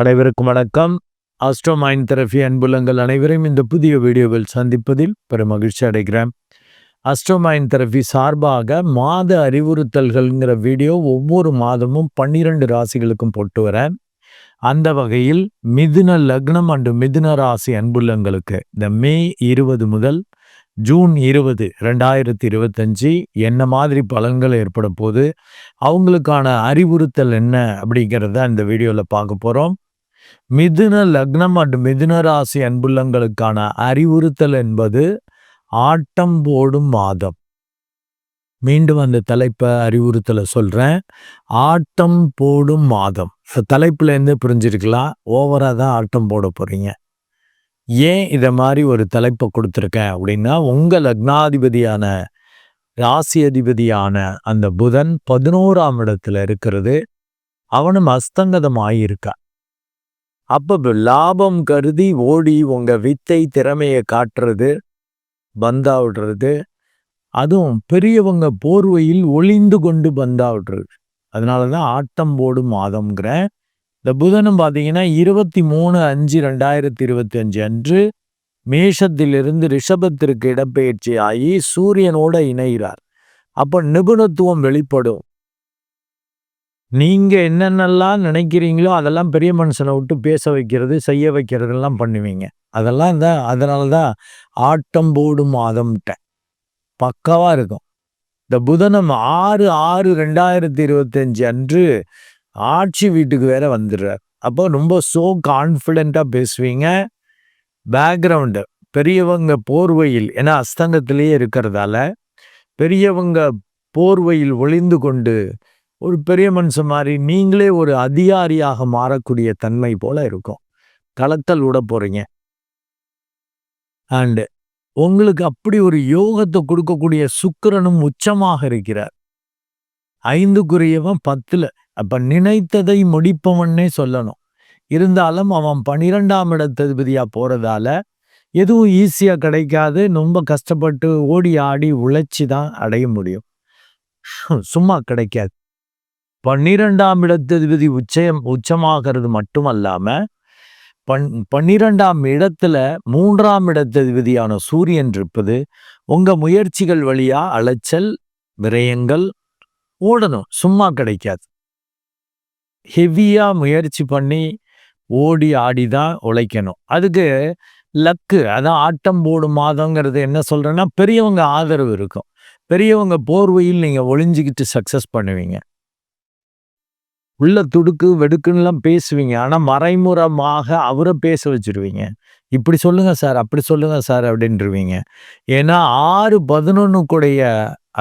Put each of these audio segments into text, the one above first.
அனைவருக்கும் வணக்கம். Astro mind therapy அன்புலங்கள் அனைவரையும் இந்த புதிய வீடியோவில் சந்திப்பதில் பெரும் மகிழ்ச்சி அடைகிறேன். ஆஸ்ட்ரோ மைண்ட் தெரபி சார்பாக மாத அறிவுறுத்தல்கள்ங்கிற வீடியோ ஒவ்வொரு மாதமும் பன்னிரண்டு ராசிகளுக்கும் போட்டு வரேன். அந்த வகையில் மிதுன லக்னம் அண்டு மிதுன ராசி அன்புள்ளங்களுக்கு இந்த மே இருபது முதல் ஜூன் இருபது ரெண்டாயிரத்தி இருபத்தஞ்சி என்ன மாதிரி பலன்கள் ஏற்பட போது அவங்களுக்கான அறிவுறுத்தல் என்ன அப்படிங்கிறத இந்த வீடியோவில் பார்க்க போகிறோம் மிதுன லக்னம் அண்ட் மிதுன ராசி அன்புள்ளங்களுக்கான அறிவுறுத்தல் என்பது ஆட்டம் போடும் மாதம். மீண்டும் அந்த தலைப்பை அறிவுறுத்தலை சொல்கிறேன் ஆட்டம் போடும் மாதம். தலைப்புலேருந்து புரிஞ்சிருக்கலாம். ஓவராக தான் ஆட்டம் போட போகிறீங்க ஏன் இதை மாதிரி ஒரு தலைப்பை கொடுத்துருக்கேன் அப்படின்னா உங்கள் லக்னாதிபதியான ராசி அதிபதியான அந்த புதன் பதினோராம் இடத்துல இருக்கிறது. அவனும் அஸ்தங்கதம் அப்போ லாபம் கருதி ஓடி உங்க வித்தை திறமையை காட்டுறது பந்தாவிடுறது. அதுவும் பெரியவங்க போர்வையில் ஒளிந்து கொண்டு பந்தா விடுறது அதனால தான் ஆட்டம் போடும் மாதம்ங்கிறேன். இந்த புதனும் பார்த்தீங்கன்னா இருபத்தி மூணு அஞ்சு ரெண்டாயிரத்தி இருபத்தி அஞ்சு அன்று மேஷத்திலிருந்து ரிஷபத்திற்கு இடப்பெயர்ச்சி ஆகி சூரியனோட இணைகிறார். அப்போ நிபுணத்துவம் வெளிப்படும். நீங்கள் என்னென்னலாம் நினைக்கிறீங்களோ அதெல்லாம் பெரிய மனுஷனை விட்டு பேச வைக்கிறது செய்ய வைக்கிறதெல்லாம் பண்ணுவீங்க. அதெல்லாம் தான் அதனால தான் ஆட்டம் போடும் மாதம்ட்ட. பக்காவாக இருக்கும். இந்த புதனம் ஆறு ஆறு ரெண்டாயிரத்தி இருபத்தஞ்சு அன்று ஆட்சி வீட்டுக்கு வேற வந்துடுறார். அப்போ ரொம்ப சோ கான்ஃபிடென்ட்டாக பேசுவீங்க. பேக்ரவுண்டு பெரியவங்க போர்வையில் ஏன்னா அஸ்தங்கத்திலேயே இருக்கிறதால பெரியவங்க போர்வையில் ஒளிந்து கொண்டு ஒரு பெரிய மனுஷன் மாதிரி நீங்களே ஒரு அதிகாரியாக மாறக்கூடிய தன்மை போல இருக்கும். களத்தல் விட போறீங்க. அண்டு உங்களுக்கு அப்படி ஒரு யோகத்தை கொடுக்கக்கூடிய சுக்கரனும் உச்சமாக இருக்கிறார். ஐந்துக்குரியவன் பத்துல அப்ப நினைத்ததை முடிப்பவன்னே சொல்லணும். இருந்தாலும் அவன் பனிரெண்டாம் இடத்ததிபதியா போறதால எதுவும் ஈஸியா கிடைக்காது. ரொம்ப கஷ்டப்பட்டு ஓடி ஆடி உழைச்சி தான் அடைய முடியும். சும்மா கிடைக்காது. பன்னிரெண்டாம் இடத்ததிபதி உச்சயம் உச்சமாகிறது மட்டுமல்லாம பன் பன்னிரெண்டாம் இடத்துல மூன்றாம் இடத்ததிபதியான சூரியன் இருப்பது உங்க முயற்சிகள் வழியா அலைச்சல் விரயங்கள் ஓடணும் சும்மா கிடைக்காது. ஹெவியா முயற்சி பண்ணி ஓடி ஆடி தான் உழைக்கணும். அதுக்கு லக்கு அதான் ஆட்டம் போடும் மாதங்கிறது என்ன சொல்கிறேன்னா பெரியவங்க ஆதரவு இருக்கும். பெரியவங்க போர்வையில் நீங்கள் ஒளிஞ்சிக்கிட்டு சக்ஸஸ் பண்ணுவீங்க. உள்ள துடுக்கு வெடுக்குன்னுலாம் பேசுவீங்க. ஆனால் மறைமுறமாக அவரை பேச வச்சுருவீங்க. இப்படி சொல்லுங்க சார் அப்படி சொல்லுங்க சார் அப்படின்றவீங்க. ஏன்னா ஆறு பதினொன்னு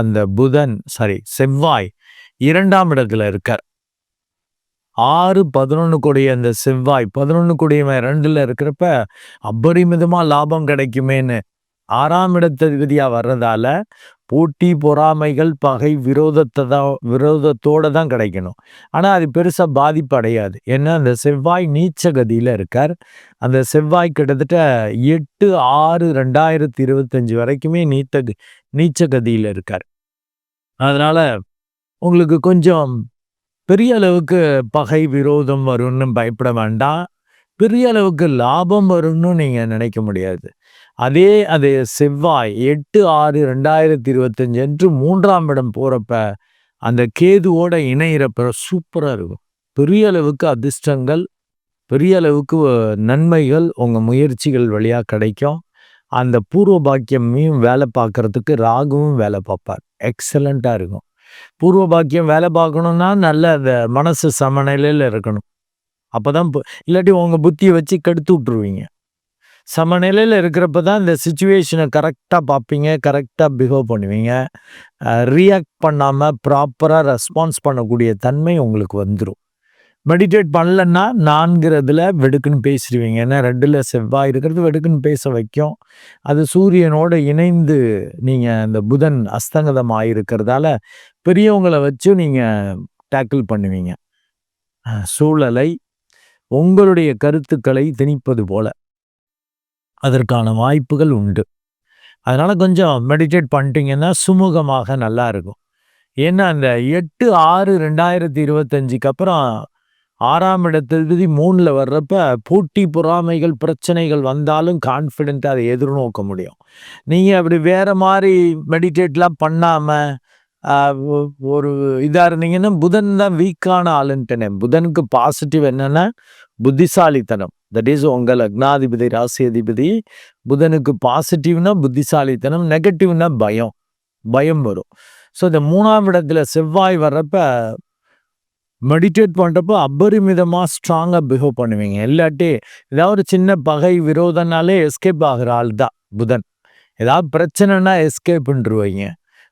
அந்த புதன் சாரி செவ்வாய் இரண்டாம் இடத்துல இருக்கார். ஆறு பதினொன்று கூடிய அந்த செவ்வாய் பதினொன்று கூடிய ரெண்டில் இருக்கிறப்ப அபரிமிதமா லாபம் கிடைக்குமேன்னு ஆறாம் இடத்ததிபதியா வர்றதால போட்டி பொறாமைகள் பகை விரோதத்தை தான் விரோதத்தோடு தான் கிடைக்கணும். ஆனால் அது பெருசாக பாதிப்பு அடையாது. ஏன்னா அந்த செவ்வாய் நீச்ச கதியில் இருக்கார். அந்த செவ்வாய் கிட்டத்தட்ட எட்டு ஆறு ரெண்டாயிரத்தி இருபத்தஞ்சி வரைக்குமே நீத்த நீச்ச கதியில் இருக்கார். அதனால் உங்களுக்கு கொஞ்சம் பெரிய அளவுக்கு பகை விரோதம் வரும்னு பயப்பட வேண்டாம். பெரிய அளவுக்கு லாபம் வரும்னு நீங்கள் நினைக்க முடியாது. அதே அது செவ்வாய் எட்டு ஆறு ரெண்டாயிரத்தி இருபத்தஞ்சு என்று மூன்றாம் இடம் போகிறப்ப அந்த கேதுவோட இணையிறப்ப சூப்பராக இருக்கும். பெரிய அளவுக்கு அதிர்ஷ்டங்கள் பெரிய அளவுக்கு நன்மைகள் உங்கள் முயற்சிகள் வழியாக கிடைக்கும். அந்த பூர்வ பாக்கியமையும் வேலை பார்க்கறதுக்கு ராகுவும் வேலை பார்ப்பார். எக்ஸலண்ட்டாக இருக்கும். பூர்வ பாக்கியம் வேலை பார்க்கணுன்னா நல்ல அந்த மனசு சமநிலையில் இருக்கணும். அப்போ தான் இல்லாட்டி உங்கள் புத்தியை வச்சு கெடுத்து விட்ருவீங்க சமநிலையில் இருக்கிறப்ப தான் இந்த சுச்சுவேஷனை கரெக்டாக பார்ப்பீங்க கரெக்டாக பிஹேவ் பண்ணுவீங்க. ரியாக்ட் பண்ணாமல் ப்ராப்பராக ரெஸ்பான்ஸ் பண்ணக்கூடிய தன்மை உங்களுக்கு வந்துடும் மெடிடேட் பண்ணலன்னா நான்கிறதுல வெடுக்குன்னு பேசிடுவீங்க. ஏன்னா ரெண்டில் செவ்வாய் இருக்கிறது வெடுக்குன்னு பேச வைக்கும். அது சூரியனோட இணைந்து நீங்கள் இந்த புதன் அஸ்தங்கதமாக இருக்கிறதால பெரியவங்களை வச்சு நீங்கள் டேக்கிள் பண்ணுவீங்க. சூழலை உங்களுடைய கருத்துக்களை திணிப்பது போல. அதற்கான வாய்ப்புகள் உண்டு. அதனால் கொஞ்சம் மெடிடேட் பண்ணிட்டீங்கன்னா சுமூகமாக நல்லா இருக்கும். ஏன்னா அந்த எட்டு ஆறு ரெண்டாயிரத்தி இருபத்தஞ்சுக்கு அப்புறம் ஆறாம் இடத்ததிபதி மூணில் வர்றப்ப போட்டி பொறாமைகள் பிரச்சனைகள் வந்தாலும் கான்ஃபிடென்ட்டாக அதை எதிர்நோக்க முடியும். நீங்கள் அப்படி வேறு மாதிரி மெடிடேட்லாம் பண்ணாமல் ஒரு இதாக இருந்தீங்கன்னா புதன் தான் வீக்கான ஆளுன்ட்டேனே. புதனுக்கு பாசிட்டிவ் என்னென்னா புத்திசாலித்தனம். தட் இஸ் உங்கள் லக்னாதிபதி ராசி அதிபதி புதனுக்கு பாசிட்டிவ்னா புத்திசாலித்தனம் நெகட்டிவ்னா பயம். பயம் வரும். ஸோ இந்த மூணாம் இடத்துல செவ்வாய் வர்றப்ப மெடிடேட் பண்ணுறப்போ அபரிமிதமாக ஸ்ட்ராங்காக பிஹேவ் பண்ணுவீங்க. இல்லாட்டி ஏதாவது ஒரு சின்ன பகை விரோதனாலே எஸ்கேப் ஆகிற ஆள் தான் புதன். ஏதாவது பிரச்சனைனா எஸ்கேப்ன்றுவீங்க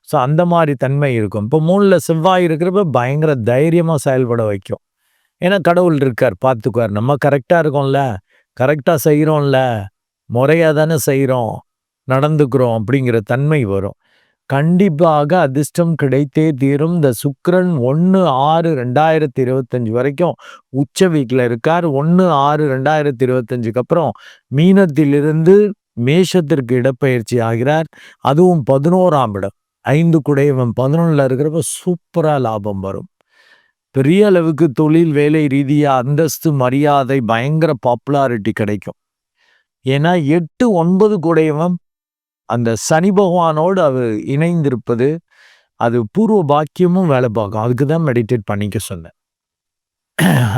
ஸோ அந்த மாதிரி தன்மை இருக்கும். இப்போ மூணில் செவ்வாய் இருக்கிறப்ப பயங்கர தைரியமாக செயல்பட வைக்கும். ஏன்னா கடவுள் இருக்கார் பார்த்துக்குவார். நம்ம கரெக்டாக இருக்கோம்ல கரெக்டாக செய்கிறோம்ல முறையாக தானே செய்கிறோம் நடந்துக்கிறோம் அப்படிங்கிற தன்மை வரும். கண்டிப்பாக அதிர்ஷ்டம் கிடைத்தே தீரும். இந்த சுக்கரன் ஒன்று ஆறு ரெண்டாயிரத்தி இருபத்தஞ்சு வரைக்கும் உச்ச வீட்டில் இருக்கார். ஒன்று ஆறு ரெண்டாயிரத்தி இருபத்தஞ்சுக்கு அப்புறம் மீனத்திலிருந்து மேஷத்திற்கு இடப்பெயர்ச்சி ஆகிறார். அதுவும் பதினோராம் இடம். ஐந்து குடையவன் பதினொன்றில் இருக்கிறப்ப சூப்பராக லாபம் வரும். பெரிய அளவுக்கு தொழில் வேலை ரீதியாக அந்தஸ்து மரியாதை பயங்கர பாப்புலாரிட்டி கிடைக்கும். ஏன்னா எட்டு ஒன்பது கூடையவன் அந்த சனி பகவானோடு அவர் இணைந்திருப்பது அது பூர்வ பாக்கியமும் வேலை பார்க்கும். அதுக்கு தான் மெடிடேட் பண்ணிக்க சொன்னேன்.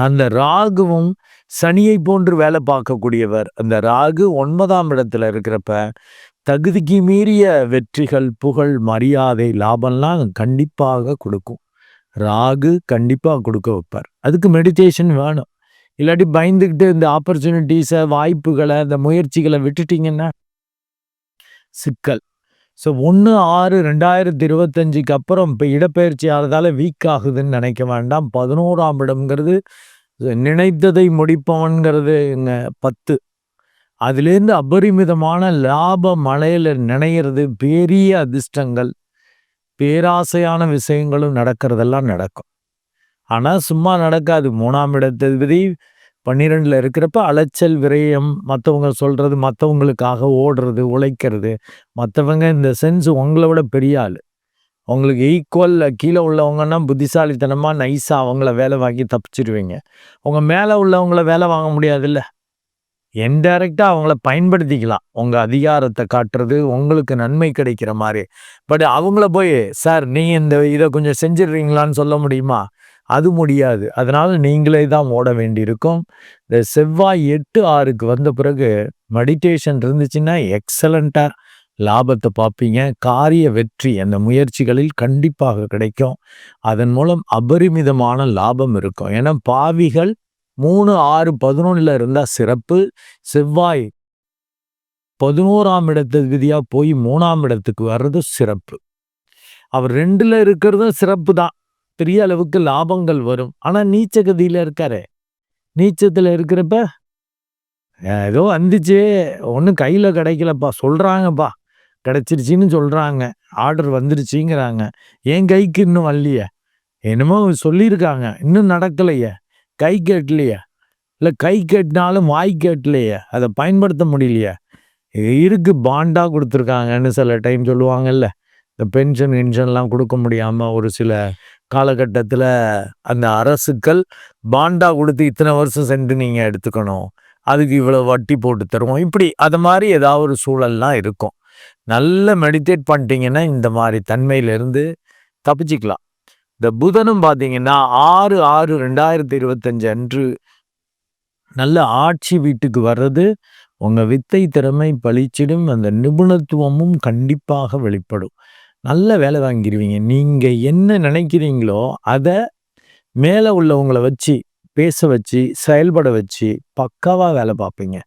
அந்த ராகுவும் சனியை போன்று வேலை பார்க்கக்கூடியவர். அந்த ராகு ஒன்பதாம் இடத்துல இருக்கிறப்ப தகுதிக்கு மீறிய வெற்றிகள் புகழ் மரியாதை லாபம்லாம் கண்டிப்பாக கொடுக்கும். ராகு கண்டிப்பாக கொடுக்க வைப்பார். அதுக்கு மெடிடேஷன் வேணும். இல்லாட்டி பயந்துக்கிட்டு இந்த ஆப்பர்ச்சுனிட்டிஸை வாய்ப்புகளை இந்த முயற்சிகளை விட்டுட்டீங்கன்னா சிக்கல். ஸோ ஒன்று ஆறு ரெண்டாயிரத்தி இருபத்தஞ்சுக்கு அப்புறம் இப்போ இடப்பெயர்ச்சி ஆகிறதால வீக் ஆகுதுன்னு நினைக்க வேண்டாம். பதினோராம் இடம்ங்கிறது நினைத்ததை முடிப்பவன்கிறது பத்து. அதுலேருந்து அபரிமிதமான லாப மலையில் நினைகிறது பெரிய அதிர்ஷ்டங்கள். பேராசையான விஷயங்களும் நடக்கிறதெல்லாம் நடக்கும். ஆனால் சும்மா நடக்காது. மூணாம் இடத்ததிபதி பன்னிரெண்டில் இருக்கிறப்ப அலைச்சல் விரயம் மற்றவங்க சொல்கிறது மற்றவங்களுக்காக ஓடுறது உழைக்கிறது. மற்றவங்க இந்த சென்ஸ் உங்களை விட பெரிய ஆள். உங்களுக்கு ஈக்குவல் கீழே உள்ளவங்கன்னா புத்திசாலித்தனமாக நைஸாக அவங்கள வேலை வாங்கி தப்பிச்சிருவீங்க. உங்கள் மேலே உள்ளவங்கள வேலை வாங்க முடியாதுல்ல. இன்டைரக்டாக அவங்கள பயன்படுத்திக்கலாம். உங்கள் அதிகாரத்தை காட்டுறது உங்களுக்கு நன்மை கிடைக்கிற மாதிரி. பட் அவங்கள போய் சார் நீங்கள் இந்த இதை கொஞ்சம் செஞ்சிடுறீங்களான்னு சொல்ல முடியுமா? அது முடியாது. அதனால் நீங்களே தான் ஓட வேண்டியிருக்கும். இந்த செவ்வாய் எட்டு ஆறுக்கு வந்த பிறகு மெடிடேஷன் இருந்துச்சுன்னா எக்ஸலண்ட்டாக லாபத்தை பார்ப்பீங்க. காரிய வெற்றி அந்த முயற்சிகளில் கண்டிப்பாக கிடைக்கும். அதன் மூலம் அபரிமிதமான லாபம் இருக்கும். ஏன்னா பாவிகள் மூணு ஆறு பதினொன்றில் இருந்தால் சிறப்பு. செவ்வாய் பதினோராம் இடத்து விதியாக போய் மூணாம் இடத்துக்கு வர்றது சிறப்பு. அவர் ரெண்டில் இருக்கிறதும் சிறப்பு தான். பெரிய அளவுக்கு லாபங்கள் வரும். ஆனா நீச்ச கதியில் இருக்காரு. நீச்சத்துல இருக்கிறப்ப ஏதோ வந்துச்சு. ஒன்றும் கையில் கிடைக்கலப்பா. சொல்கிறாங்கப்பா கிடைச்சிருச்சின்னு சொல்கிறாங்க ஆர்டர் வந்துருச்சிங்கிறாங்க. என் கைக்கு இன்னும் வரலையே. என்னமோ சொல்லியிருக்காங்க. இன்னும் நடக்கலையே. கை கேட்கலையே இல்லை கை கேட்டினாலும் வாய் கேட்கலையே அதை பயன்படுத்த முடியலையே. இருக்கு பாண்டா கொடுத்துருக்காங்கன்னு சில டைம் சொல்லுவாங்கல்ல. இந்த பென்ஷன் கின்ஷன்லாம் கொடுக்க முடியாமல் ஒரு சில காலகட்டத்தில் அந்த அரசுக்கள் பாண்டா கொடுத்து இத்தனை வருஷம் சென்று நீங்கள் எடுத்துக்கணும். அதுக்கு இவ்வளோ வட்டி போட்டு தருவோம். இப்படி அது மாதிரி ஏதாவது ஒரு சூழல்லாம் இருக்கும். நல்ல மெடிடேட் பண்ணிட்டீங்கன்னா இந்த மாதிரி தன்மையிலேருந்து தப்பிச்சிக்கலாம். இந்த புதனும் பார்த்தீங்கன்னா ஆறு ஆறு ரெண்டாயிரத்தி இருபத்தஞ்சு அன்று நல்ல ஆட்சி வீட்டுக்கு வர்றது. உங்கள் வித்தை திறமை பழிச்சிடும் அந்த நிபுணத்துவமும் கண்டிப்பாக வெளிப்படும். நல்ல வேலை வாங்கிடுவீங்க நீங்கள் என்ன நினைக்கிறீங்களோ அதை மேலே உள்ளவங்களை வச்சு பேச வச்சு செயல்பட வச்சு பக்காவாக வேலை பார்ப்பீங்க.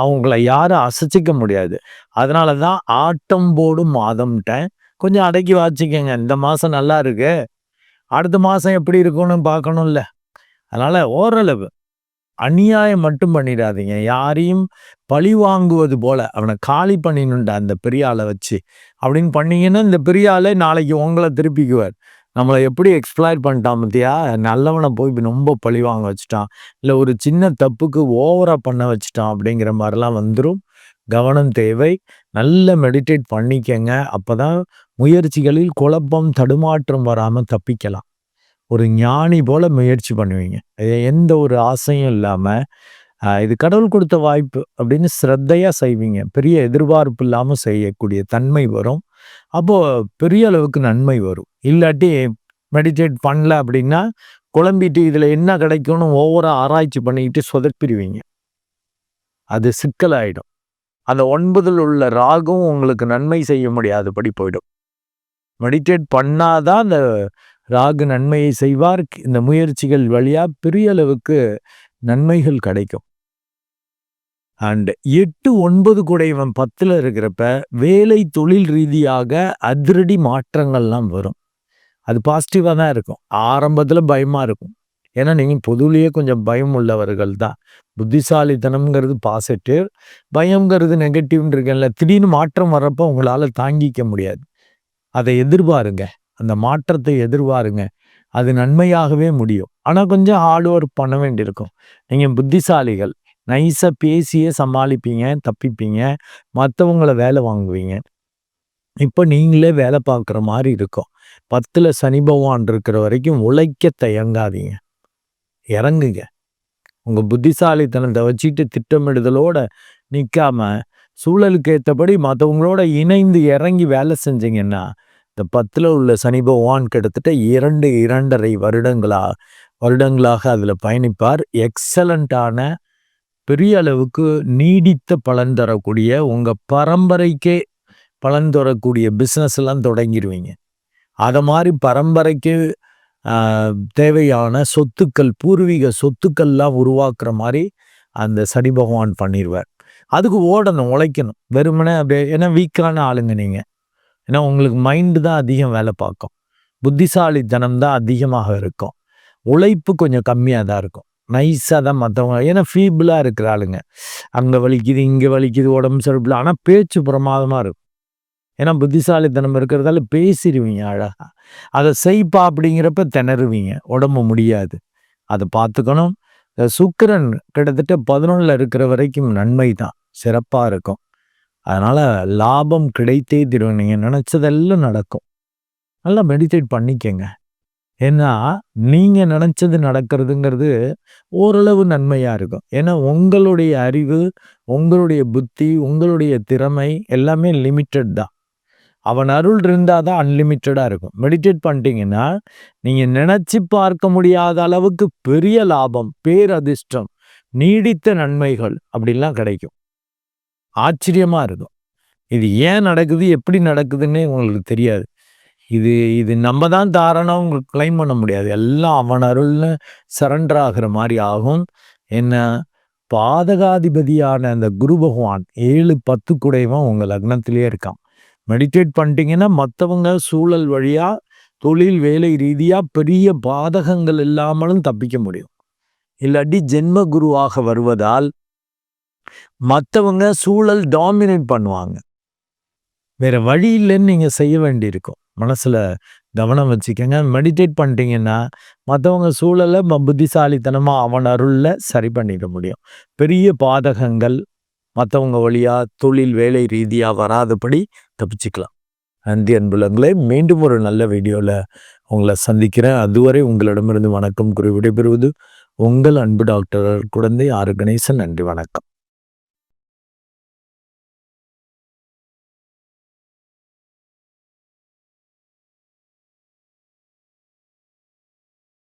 அவங்கள யாரும் அசைச்சிக்க முடியாது. அதனால தான் ஆட்டம் போடும் மாதம்ட்டேன். கொஞ்சம் அடக்கி வாச்சிக்கங்க இந்த மாதம் நல்லா இருக்கு. அடுத்த மாதம் எப்படி இருக்கும்னு பார்க்கணும்ல. அதனால் ஓரளவு அநியாயம் மட்டும் பண்ணிடாதீங்க. யாரையும் பழி வாங்குவது போல் அவனை காலி பண்ணினுண்டா அந்த பெரிய ஆளை வச்சு. அப்படின்னு பண்ணீங்கன்னா இந்த பெரிய ஆளே நாளைக்கு உங்களை திருப்பிக்குவார். நம்மளை எப்படி எக்ஸ்ப்ளாய்ட் பண்ணிட்டான் பத்தியா? நல்லவனை போய் ரொம்ப பழி வாங்க வச்சுட்டான். இல்லை ஒரு சின்ன தப்புக்கு ஓவராக பண்ண வச்சுட்டான் அப்படிங்கிற மாதிரிலாம் வந்துடும் கவனம் தேவை. நல்ல மெடிடேட் பண்ணிக்கங்க. அப்போ தான் முயற்சிகளில் குழப்பம் தடுமாற்றம் வராமல் தப்பிக்கலாம். ஒரு ஞானி போல முயற்சி பண்ணுவீங்க. எந்த ஒரு ஆசையும் இல்லாமல் இது கடவுள் கொடுத்த வாய்ப்பு அப்படின்னு ஸ்ரத்தையாக செய்வீங்க. பெரிய எதிர்பார்ப்பு இல்லாமல் செய்யக்கூடிய தன்மை வரும். அப்போது பெரிய அளவுக்கு நன்மை வரும். இல்லாட்டி மெடிடேட் பண்ணல அப்படின்னா குழம்பிட்டு இதில் என்ன கிடைக்கும்னு ஒவ்வொரு ஆராய்ச்சி பண்ணிக்கிட்டு சொதப்பிடுவீங்க. அது சிக்கலாயிடும். அந்த ஒன்பதில் உள்ள ராகும் உங்களுக்கு நன்மை செய்ய முடியாதபடி போயிடும். மெடிடேட் பண்ணாதான் அந்த ராகு நன்மையை செய்வார். இந்த முயற்சிகள் வழியாக பெரிய அளவுக்கு நன்மைகள் கிடைக்கும். அண்ட் எட்டு ஒன்பது கூட இவன் பத்தில் இருக்கிறப்ப வேலை தொழில் ரீதியாக அதிரடி மாற்றங்கள்லாம் வரும். அது பாசிட்டிவாக தான் இருக்கும். ஆரம்பத்தில் பயமாக இருக்கும். ஏன்னா நீங்கள் பொதுவிலேயே கொஞ்சம் பயம் உள்ளவர்கள் தான். புத்திசாலித்தனம்ங்கிறது பாசிட்டிவ் பயங்கிறது நெகட்டிவ்னு இருக்கேன்ல திடீர்னு மாற்றம் வர்றப்போ உங்களால் தாங்கிக்க முடியாது. அதை எதிர்பாருங்க. அந்த மாற்றத்தை எதிர்பாருங்க. அது நன்மையாகவே முடியும். ஆனால் கொஞ்சம் ஹார்ட் ஒர்க் பண்ண வேண்டியிருக்கும். நீங்கள் புத்திசாலிகள். நைஸாக பேசியே சமாளிப்பீங்க தப்பிப்பீங்க. மற்றவங்கள வேலை வாங்குவீங்க. இப்போ நீங்களே வேலை பார்க்குற மாதிரி இருக்கும். பத்தில் சனி பகவான் இருக்கிற வரைக்கும் உழைக்க தயங்காதீங்க. இறங்குங்க. உங்கள் புத்திசாலித்தனத்தை வச்சுட்டு திட்டமிடுதலோட நிற்காம சூழலுக்கு ஏற்றபடி மற்றவங்களோட இணைந்து இறங்கி வேலை செஞ்சீங்கன்னா இந்த பத்தில் உள்ள சனி பகவான் கிட்டத்தட்ட இரண்டு இரண்டரை வருடங்களா வருடங்களாக அதில் பயணிப்பார். எக்ஸலண்ட்டான பெரிய அளவுக்கு நீடித்த பலன் தரக்கூடிய உங்கள் பரம்பரைக்கே பலன் தரக்கூடிய பிஸ்னஸ் எல்லாம் தொடங்கிடுவீங்க அதை மாதிரி பரம்பரைக்கு தேவையான சொத்துக்கள் பூர்வீக சொத்துக்கள்லாம் உருவாக்குற மாதிரி அந்த சனி பகவான் பண்ணிடுவார் அதுக்கு ஓடணும் உழைக்கணும். வெறுமனே அப்படியே ஏன்னா வீக்கான ஆளுங்க நீங்கள் ஏன்னா உங்களுக்கு மைண்டு தான் அதிகம் வேலை பார்க்கும். புத்திசாலி தனம் தான் அதிகமாக இருக்கும். உழைப்பு கொஞ்சம் கம்மியாக தான் இருக்கும். நைஸாக தான் மற்றவங்க ஏன்னா ஃபீபிளாக இருக்கிற ஆளுங்க. அங்கே வலிக்குது இங்கே வலிக்குது உடம்பு சரிப்பில் ஆனால் பேச்சு பிரமாதமாக இருக்கும். ஏன்னா புத்திசாலித்தனம் இருக்கிறதால பேசிடுவீங்க அழகாக அதை செய்ப்பா அப்படிங்கிறப்ப திணறுவீங்க. உடம்பு முடியாது. அதை பார்த்துக்கணும். சுக்கரன் கிட்டத்தட்ட பதினொன்றில் இருக்கிற வரைக்கும் நன்மை தான். சிறப்பாக இருக்கும். அதனால் லாபம் கிடைத்தே தருவேன். நீங்கள் நினச்சதெல்லாம் நடக்கும். நல்லா மெடிடேட் பண்ணிக்கங்க. ஏன்னா நீங்கள் நினச்சது நடக்கிறதுங்கிறது ஓரளவு நன்மையாக இருக்கும். ஏன்னா உங்களுடைய அறிவு உங்களுடைய புத்தி உங்களுடைய திறமை எல்லாமே லிமிட்டட் தான். அவன் அருள் இருந்தால் தான் அன்லிமிட்டடாக இருக்கும். மெடிடேட் பண்ணிட்டீங்கன்னா நீங்கள் நினச்சி பார்க்க முடியாத அளவுக்கு பெரிய லாபம் பேரதிர்ஷ்டம் நீடித்த நன்மைகள் அப்படிலாம் கிடைக்கும். ஆச்சரியமாக இருக்கும். இது ஏன் நடக்குது எப்படி நடக்குதுன்னு உங்களுக்கு தெரியாது. இது இது நம்ம தான் தாரணம் உங்களுக்கு கிளைம் பண்ண முடியாது. எல்லாம் அவன் அருள்னு சரண்டர் ஆகிற மாதிரி ஆகும். என்ன? பாதகாதிபதியான அந்த குரு பகவான் ஏழு பத்து குடைவன் உங்கள் லக்னத்திலே இருக்கான். மெடிடேட் பண்ணிட்டீங்கன்னா மற்றவங்க சூழல் வழியாக தொழில் வேலை ரீதியாக பெரிய பாதகங்கள் இல்லாமலும் தப்பிக்க முடியும். இல்லாட்டி ஜென்ம குருவாக வருவதால் மற்றவங்க சூழல் டாமினேட் பண்ணுவாங்க. வேற வழி இல்லைன்னு நீங்கள் செய்ய வேண்டியிருக்கும். மனசில் கவனம் வச்சுக்கோங்க. மெடிடேட் பண்ணிட்டீங்கன்னா மற்றவங்க சூழலை புத்திசாலித்தனமாக அவன் அருளில் சரி பண்ணிட முடியும். பெரிய பாதகங்கள் மற்றவங்க வழியாக தொழில் வேலை ரீதியாக வராதபடி தப்பிச்சுக்கலாம். நன்றி அன்புலங்களே மீண்டும் ஒரு நல்ல வீடியோவில் உங்களை சந்திக்கிறேன். அதுவரை உங்களிடமிருந்து வணக்கம் குறி விடைபெறுவது உங்கள் அன்பு டாக்டர் குழந்தை ஆறு கணேசன். நன்றி வணக்கம்.